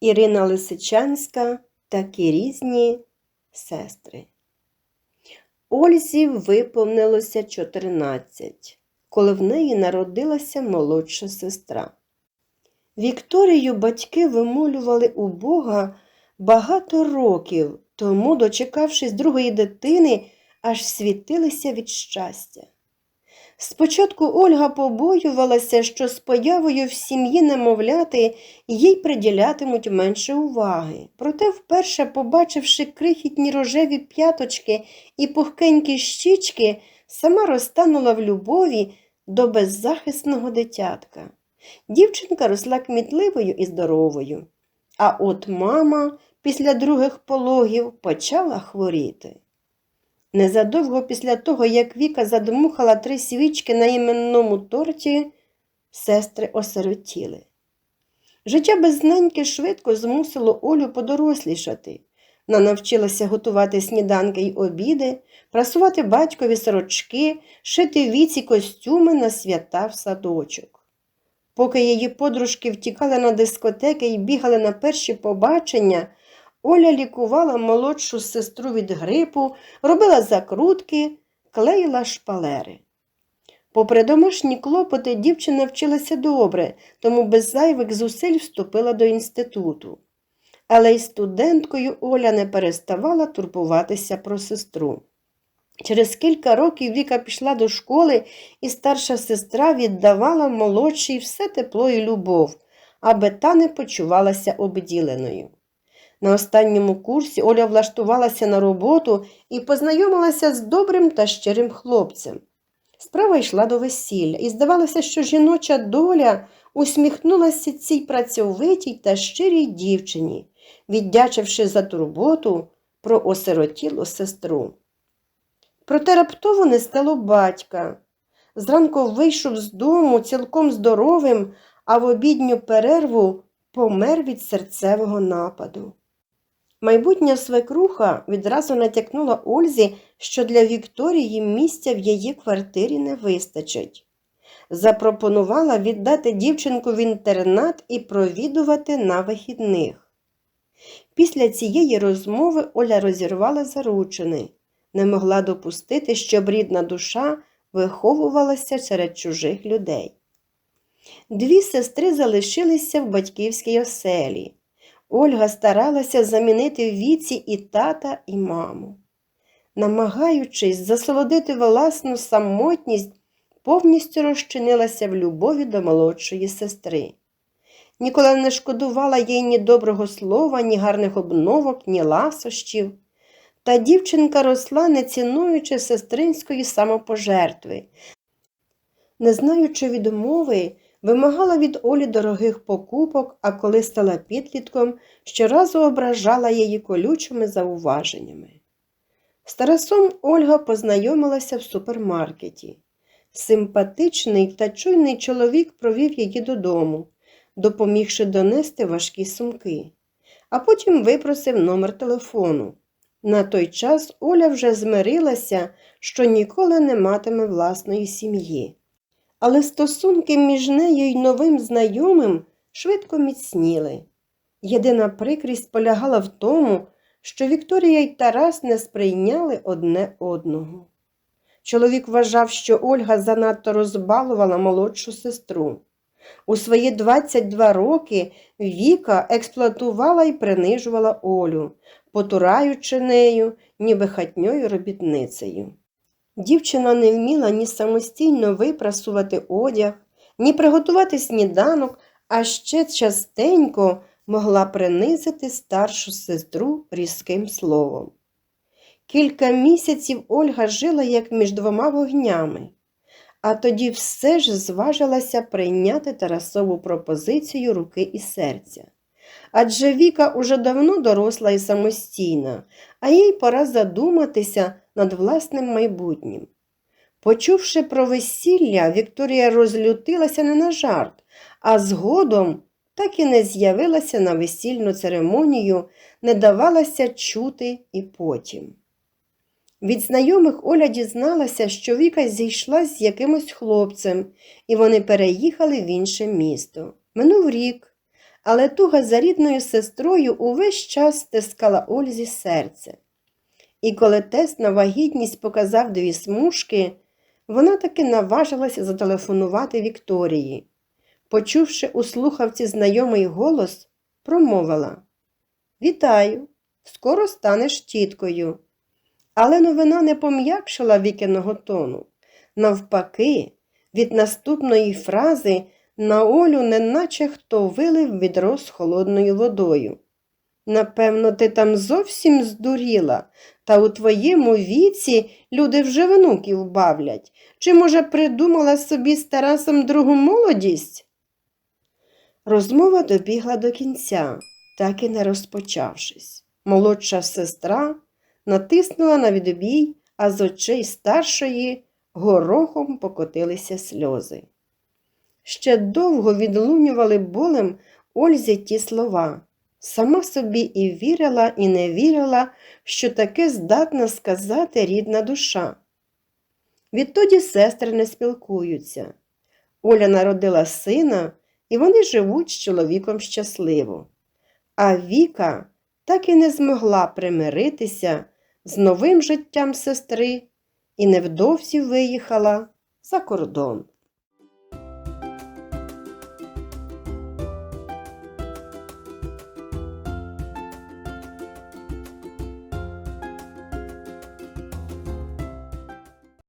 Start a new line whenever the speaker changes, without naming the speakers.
Ірина Лисичанська такі різні сестри. Ользі виповнилося 14, коли в неї народилася молодша сестра. Вікторію батьки вимолювали у Бога багато років, тому, дочекавшись другої дитини, аж світилися від щастя. Спочатку Ольга побоювалася, що з появою в сім'ї немовляти їй приділятимуть менше уваги. Проте, вперше, побачивши крихітні рожеві п'яточки і пухкенькі щічки, сама розтанула в любові до беззахисного дитятка. Дівчинка росла кмітливою і здоровою. А от мама після других пологів почала хворіти. Незадовго після того, як Віка задмухала три свічки на іменному торті, сестри осиротіли. Життя без неньки швидко змусило Олю подорослішати. Вона навчилася готувати сніданки й обіди, прасувати батькові сорочки, шити віці костюми на свята в садочок. Поки її подружки втікали на дискотеки і бігали на перші побачення, Оля лікувала молодшу сестру від грипу, робила закрутки, клеїла шпалери. Попри домашні клопоти, дівчина вчилася добре, тому без зайвих зусиль вступила до інституту. Але й студенткою Оля не переставала турбуватися про сестру. Через кілька років Віка пішла до школи, і старша сестра віддавала молодшій все тепло і любов, аби та не почувалася обділеною. На останньому курсі Оля влаштувалася на роботу і познайомилася з добрим та щирим хлопцем. Справа йшла до весілля, і здавалося, що жіноча доля усміхнулася цій працьовитій та щирій дівчині, віддячивши за турботу про осиротілу сестру. Проте раптово не стало батька. Зранку вийшов з дому цілком здоровим, а в обідню перерву помер від серцевого нападу. Майбутня свекруха відразу натякнула Ользі, що для Вікторії місця в її квартирі не вистачить. Запропонувала віддати дівчинку в інтернат і провідувати на вихідних. Після цієї розмови Оля розірвала заручини, не могла допустити, щоб рідна душа виховувалася серед чужих людей. Дві сестри залишилися в батьківській оселі. Ольга старалася замінити в віці і тата, і маму. Намагаючись засолодити власну самотність, повністю розчинилася в любові до молодшої сестри. Ніколи не шкодувала їй ні доброго слова, ні гарних обновок, ні ласощів. Та дівчинка росла, не цінуючи сестринської самопожертви, не знаючи відмови, вимагала від Олі дорогих покупок, а коли стала підлітком, щоразу ображала її колючими зауваженнями. З Тарасом Ольга познайомилася в супермаркеті. Симпатичний та чуйний чоловік провів її додому, допомігши донести важкі сумки, а потім випросив номер телефону. На той час Оля вже змирилася, що ніколи не матиме власної сім'ї. Але стосунки між нею й новим знайомим швидко міцніли. Єдина прикрість полягала в тому, що Вікторія й Тарас не сприйняли одне одного. Чоловік вважав, що Ольга занадто розбалувала молодшу сестру. У свої 22 роки Віка експлуатувала і принижувала Олю, потураючи нею, ніби хатньою робітницею. Дівчина не вміла ні самостійно випрасувати одяг, ні приготувати сніданок, а ще частенько могла принизити старшу сестру різким словом. Кілька місяців Ольга жила як між двома вогнями, а тоді все ж зважилася прийняти Тарасову пропозицію руки і серця. Адже Віка уже давно доросла і самостійна, а їй пора задуматися над власним майбутнім. Почувши про весілля, Вікторія розлютилася не на жарт, а згодом так і не з'явилася на весільну церемонію, не давалася чути і потім. Від знайомих Оля дізналася, що Віка зійшла з якимось хлопцем, і вони переїхали в інше місто. Минув рік, але туга за рідною сестрою увесь час стискала Ользі серце. І коли тест на вагітність показав дві смужки, вона таки наважилася зателефонувати Вікторії. Почувши у слухавці знайомий голос, промовила Вітаю, скоро станеш тіткою. Але новина не пом'якшила вікиного тону. Навпаки, від наступної фрази на Олю неначе хто вилив відро з холодною водою. Напевно, ти там зовсім здуріла, та у твоєму віці люди вже внуків бавлять. Чи, може, придумала собі з Тарасом другу молодість? Розмова добігла до кінця, так і не розпочавшись. Молодша сестра натиснула на відбій, а з очей старшої горохом покотилися сльози. Ще довго відлунювали болем Ользі ті слова. Сама собі і вірила, і не вірила, що таке здатна сказати рідна душа. Відтоді сестри не спілкуються. Оля народила сина, і вони живуть з чоловіком щасливо. А Віка так і не змогла примиритися з новим життям сестри і невдовзі виїхала за кордон.